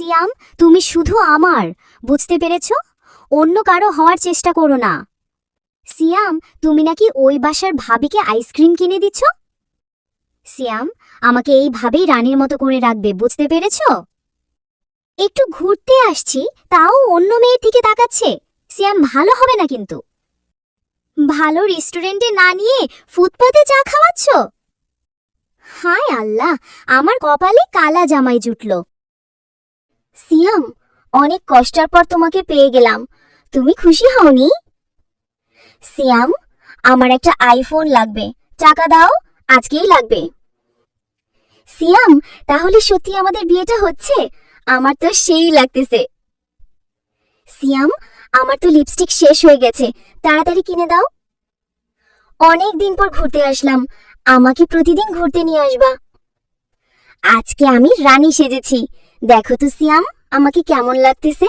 সিয়াম, তুমি শুধু আমার, বুঝতে পেরেছ? অন্য কারও হওয়ার চেষ্টা করো না। সিয়াম, তুমি নাকি ওই বাসার ভাবিকে আইসক্রিম কিনে দিচ্ছ? সিয়াম, আমাকে এইভাবেই রানীর মতো করে রাখবে, বুঝতে পেরেছ? একটু ঘুরতে আসছি, তাও অন্য মেয়ের দিকে তাকাচ্ছে। সিয়াম, ভালো হবে না কিন্তু। ভালো রেস্টুরেন্টে না নিয়ে ফুটপাতে চা খাওয়াচ্ছ? হায় আল্লাহ, আমার কপালে কালা জামাই জুটল। সিয়াম, অনেক কষ্টের পর তোমাকে পেয়ে গেলাম। তুমি খুশি হওনি? সিয়াম, আমার একটা আইফোন লাগবে। টাকা দাও, আজকেই লাগবে। সিয়াম, তাহলে সত্যি আমাদের বিয়েটা হচ্ছে? আমার তো সেই লাগতেছে। সিয়াম, আমার তো লিপস্টিক শেষ হয়ে গেছে। তাড়াতাড়ি কিনে দাও। অনেক দিন পর ঘুরতে আসলাম। আমাকে প্রতিদিন ঘুরতে নিয়ে আসবা। আজকে আমি রানী সেজেছি। দেখো তো সিয়াম আমাকে কেমন লাগতেছে?